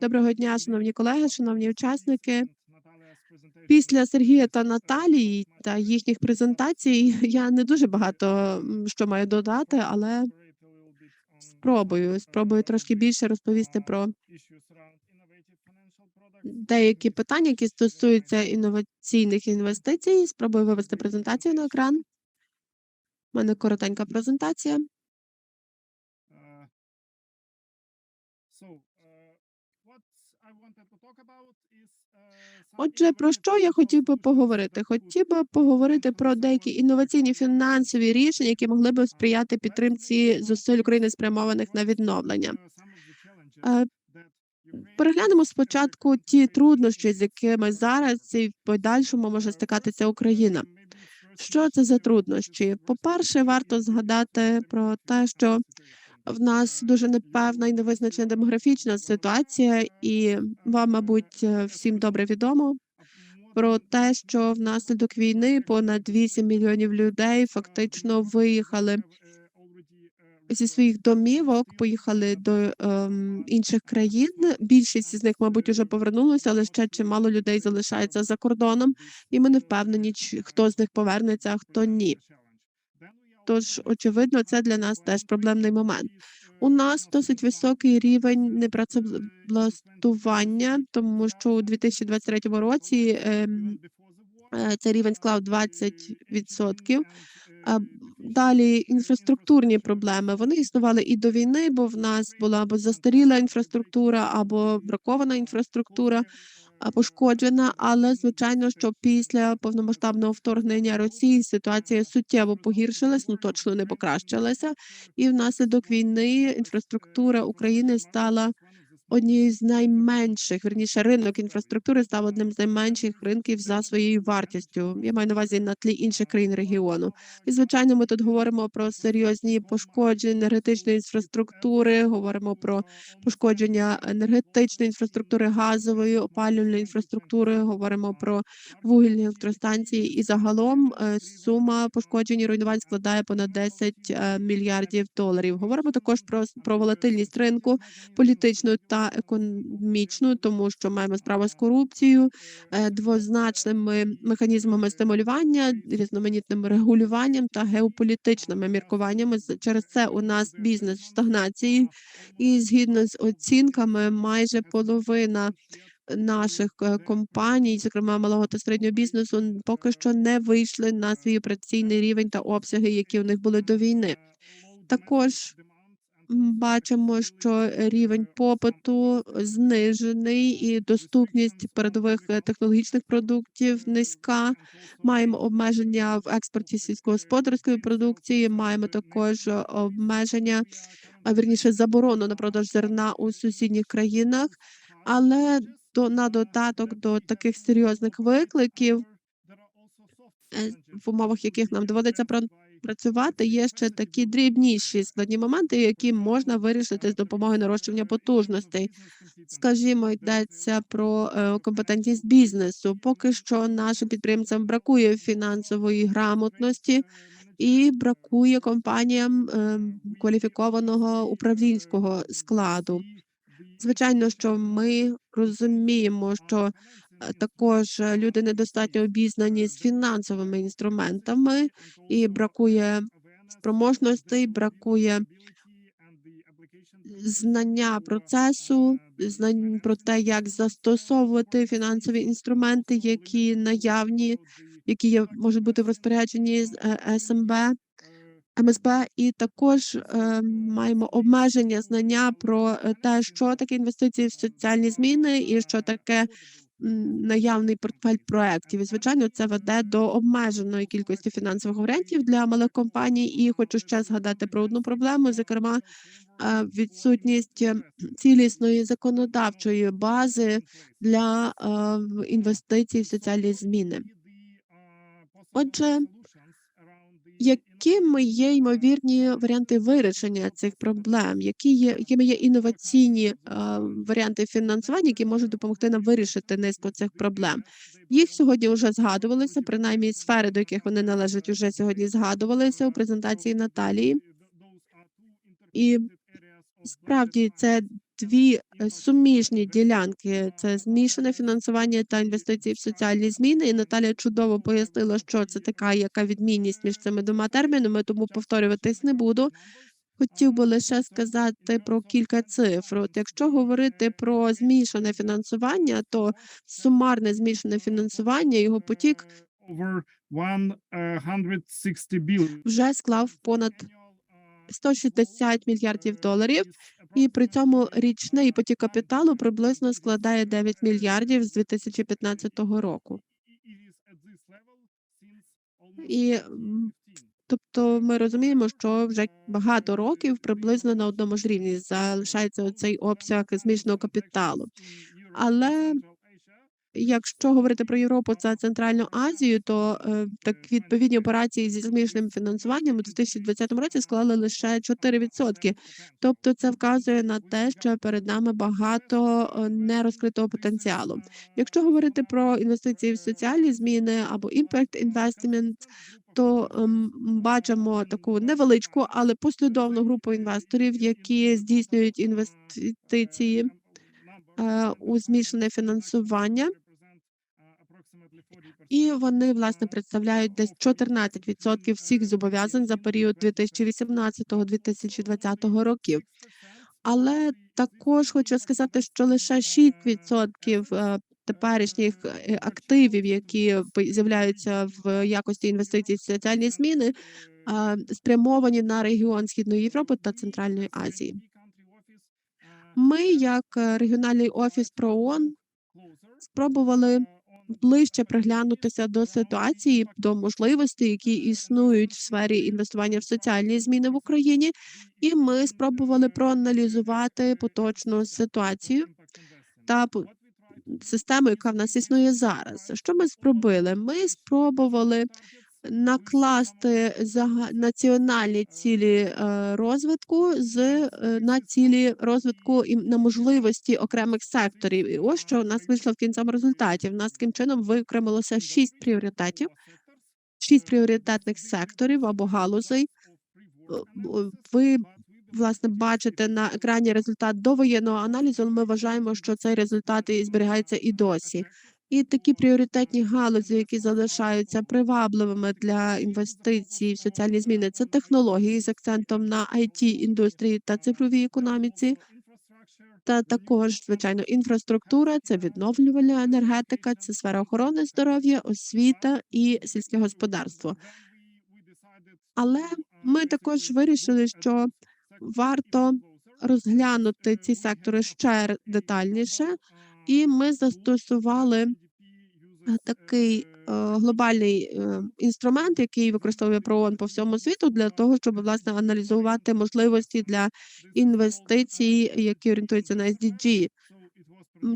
Доброго дня, шановні колеги, шановні учасники. Після Сергія та Наталії та їхніх презентацій я не дуже багато що маю додати, але спробую спробую трошки більше розповісти про деякі питання, які стосуються інноваційних інвестицій. Спробую вивести презентацію на екран. У мене коротенька презентація. Отже, про що я хотів би поговорити? Хотів би поговорити про деякі інноваційні фінансові рішення, які могли би сприяти підтримці зусиль України спрямованих на відновлення. Е, Переглянемо спочатку ті труднощі, з якими зараз і в подальшому може стикатися Україна. Що це за труднощі? По-перше, варто згадати про те, що в нас дуже непевна і невизначена демографічна ситуація, і вам, мабуть, е, всім добре відомо про те, що внаслідок війни понад 8 мільйонів людей фактично виїхали зі своїх домівок, поїхали до ем, інших країн. Більшість з них, мабуть, уже повернулися, але ще чимало людей залишається за кордоном, і ми не впевнені, хто з них повернеться, а хто ні. Тож, очевидно, це для нас теж проблемний момент. У нас досить високий рівень непрацевлаштування, тому що у 2023 році ем, е, цей рівень склав 20%. А далі інфраструктурні проблеми. Вони існували і до війни, бо в нас була або застаріла інфраструктура, або бракована інфраструктура, пошкоджена. Але звичайно, що після повномасштабного вторгнення Росії ситуація суттєво погіршилась, ну точно не покращилася. І внаслідок війни інфраструктура України стала однією з найменших, верніше, ринок інфраструктури став одним з найменших ринків за своєю вартістю. Я маю на увазі на тлі інших країн регіону. І звичайно, ми тут говоримо про серйозні пошкодження енергетичної інфраструктури, говоримо про пошкодження енергетичної інфраструктури, газової опалювальної інфраструктури, говоримо про вугільні електростанції. І загалом е, сума пошкоджень і руйнувань складає понад 10 е, мільярдів доларів. Говоримо також про про волатильність ринку, політичну та економічну, тому що маємо справу з корупцією, е, двозначними механізмами стимулювання, різноманітним регулюванням та геополітичними міркуваннями. Через це у нас бізнес в стагнації, і згідно з оцінками, майже половина наших е, компаній, зокрема малого та середнього бізнесу, поки що не вийшли на свій операційний рівень та обсяги, які у них були до війни. Також Бачимо, що рівень попиту знижений і доступність передових е, технологічних продуктів низька. Маємо обмеження в експорті сільськогосподарської продукції. Маємо також е, обмеження, а вірніше заборону на продаж зерна у сусідніх країнах. Але до на додаток до таких серйозних викликів, е, в умовах яких нам доводиться пра- працювати, є ще такі дрібніші складні моменти, які можна вирішити з допомогою нарощування потужностей. Скажімо, йдеться про е, компетентність бізнесу. Поки що нашим підприємцям бракує фінансової грамотності і бракує компаніям е, кваліфікованого управлінського складу. Звичайно, що ми розуміємо, що також е, люди недостатньо обізнані з фінансовими інструментами, і бракує спроможностей, бракує знання процесу, знань про те, як застосовувати фінансові інструменти, які наявні, які є, можуть бути в розпорядженні е, СМБ. МСБ, і також е, маємо обмеження знання про е, те, що таке інвестиції в соціальні зміни, і що таке наявний портфель проєктів. І звичайно, це веде до обмеженої кількості фінансових варіантів для малих компаній. І хочу ще згадати про одну проблему, зокрема е, відсутність е, цілісної законодавчої бази для е, інвестицій в соціальні зміни. Отже, якими є ймовірні варіанти вирішення цих проблем? Які є якими є інноваційні е, варіанти фінансування, які можуть допомогти нам вирішити низку цих проблем? Їх сьогодні вже згадувалися, принаймні сфери, до яких вони належать, вже сьогодні згадувалися у презентації Наталії. І Справді, це дві е, суміжні ділянки: це змішане фінансування та інвестиції в соціальні зміни. І Наталя чудово пояснила, що це така, яка відмінність між цими двома термінами, тому повторюватись не буду. Хотів би лише сказати про кілька цифр. От якщо говорити про змішане фінансування, то сумарне змішане фінансування, його потік over 160 billion. вже склав понад 160 мільярдів доларів, і при цьому річний потік капіталу приблизно складає 9 мільярдів з 2015 року. І, Тобто ми розуміємо, що вже багато років приблизно на одному ж рівні залишається цей обсяг зміжного капіталу. Але Якщо говорити про Європу та Центральну Азію, то е, так відповідні операції зі змішаним фінансуванням у 2020 році склали лише 4%. Тобто, це вказує на те, що перед нами багато е, нерозкритого потенціалу. Якщо говорити про інвестиції в соціальні зміни або impact investment, то ем, бачимо таку невеличку, але послідовну групу інвесторів, які здійснюють інвестиції е, у змішане фінансування. І вони власне представляють десь 14% всіх зобов'язань за період 2018-2020 років. Але також хочу сказати, що лише 6% е, теперішніх е, активів, які з'являються в якості інвестицій в соціальні зміни, спрямовані на регіон Східної Європи та Центральної Азії. Ми, як е, регіональний офіс ПРООН, спробували ближче приглянутися до ситуації, до можливостей, які існують в сфері інвестування в соціальні зміни в Україні, і ми спробували проаналізувати поточну ситуацію та систему, яка в нас існує зараз. Що ми спробили? Ми спробували накласти національні цілі е, розвитку з е, на цілі розвитку і на можливості окремих секторів. І ось що у нас вийшло в кінцевому результаті. В нас таким чином виокремилося шість пріоритетів, шість пріоритетних секторів або галузей. Е, Ви власне бачите на екрані результат довоєнного аналізу. але Ми вважаємо, що цей результат і зберігається і досі. І такі пріоритетні галузі, які залишаються привабливими для інвестицій в соціальні зміни, це технології з акцентом на it індустрії та цифровій економіці. Та також, звичайно, інфраструктура, це відновлювальна енергетика, це сфера охорони здоров'я, освіта і сільське господарство. Але ми також вирішили, що варто розглянути ці сектори ще детальніше, і ми застосували такий е, глобальний е, інструмент, який використовує ПРООН по всьому світу, для того, щоб власне аналізувати можливості для інвестицій, які орієнтуються на SDG.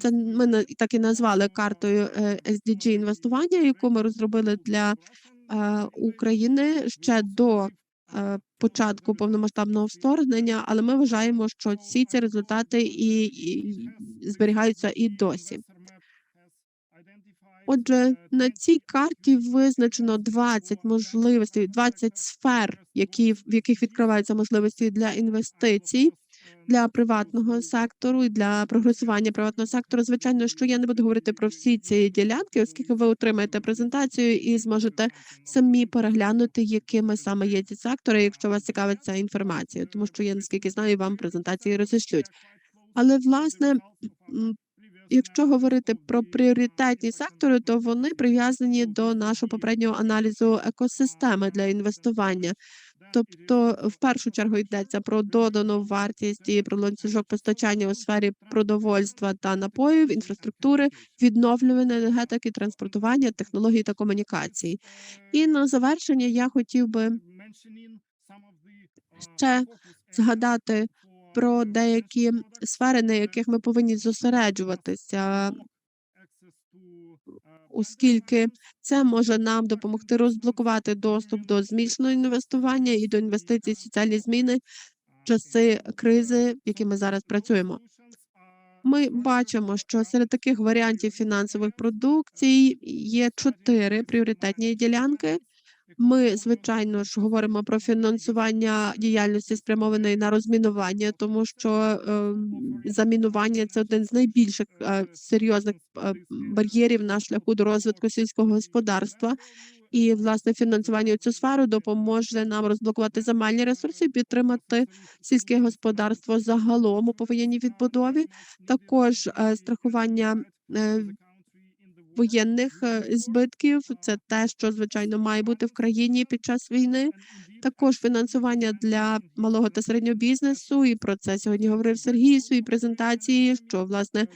Це ми так і назвали картою е, SDG інвестування, яку ми розробили для е, України ще до е, початку повномасштабного вторгнення, але ми вважаємо, що ці ці результати і, і зберігаються і досі. Отже, на цій карті визначено 20 можливостей, 20 сфер, які в яких відкриваються можливості для інвестицій для приватного сектору і для прогресування приватного сектору. Звичайно, що я не буду говорити про всі ці ділянки, оскільки ви отримаєте презентацію і зможете самі переглянути, якими саме є ці сектори, якщо вас цікавить ця інформація, тому що я наскільки знаю, вам презентації розішлють. Але власне, якщо говорити про пріоритетні сектори, то вони прив'язані до нашого попереднього аналізу екосистеми для інвестування. Тобто, в першу чергу йдеться про додану вартість і про ланцюжок постачання у сфері продовольства та напоїв, інфраструктури, відновлюваної енергетики, транспортування, технологій та комунікацій. І на завершення я хотів би ще згадати про деякі сфери, на яких ми повинні зосереджуватися, оскільки це може нам допомогти розблокувати доступ до змішаного інвестування і до інвестицій соціальні зміни часи кризи, в які ми зараз працюємо. Ми бачимо, що серед таких варіантів фінансових продукцій є чотири пріоритетні ділянки. Ми, звичайно ж, говоримо про фінансування діяльності, спрямованої на розмінування, тому що, ем, замінування- це один з найбільших, е, серйозних, е, бар'єрів на шляху до розвитку сільського господарства. І, власне, фінансування у цю сферу допоможе нам розблокувати земельні ресурси підтримати сільське господарство загалом у повоєнній відбудові. Також, е, страхування, е, воєнних, е, збитків - це те, що, звичайно, має бути в країні під час війни. Також фінансування для малого та середнього бізнесу, і про це сьогодні говорив Сергій у своїй презентації, що, власне,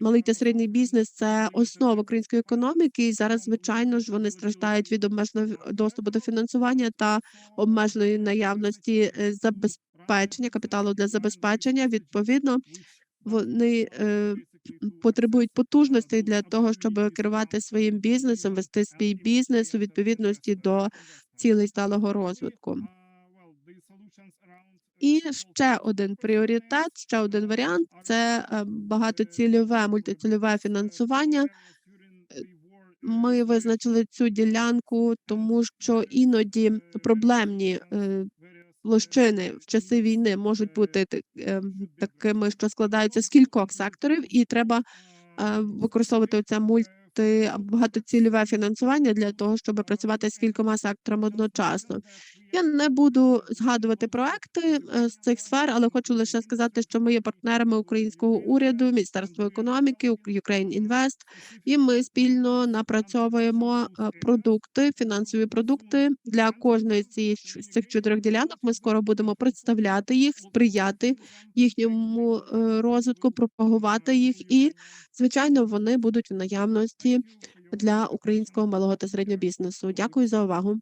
малий та середній бізнес- це основа української економіки. І зараз, звичайно ж, вони страждають від обмеженого доступу до фінансування та обмеженої наявності, е, забезпечення, капіталу для забезпечення. Відповідно, вони, е, потребують потужностей для того, щоб керувати своїм бізнесом, вести свій бізнес у відповідності до цілей сталого розвитку. І ще один пріоритет, ще один варіант - це, е, багатоцільове, мультицільове фінансування. Е, ми визначили цю ділянку, тому що іноді проблемні, площини в часи війни можуть бути ем, такими, що складаються з кількох секторів, і треба, е, використовувати оця мульти або багатоцільове фінансування для того, щоби працювати з кількома секторами одночасно. Я не буду згадувати проекти, е, з цих сфер, але хочу лише сказати, що ми є партнерами українського уряду, Міністерства економіки, Ukraine Invest, і ми спільно напрацьовуємо, е, продукти, фінансові продукти для кожної з цих 4 ділянок. Ми скоро будемо представляти їх, сприяти їхньому, е, розвитку, пропагувати їх і, звичайно, вони будуть в наявності для українського малого та середнього бізнесу. Дякую за увагу.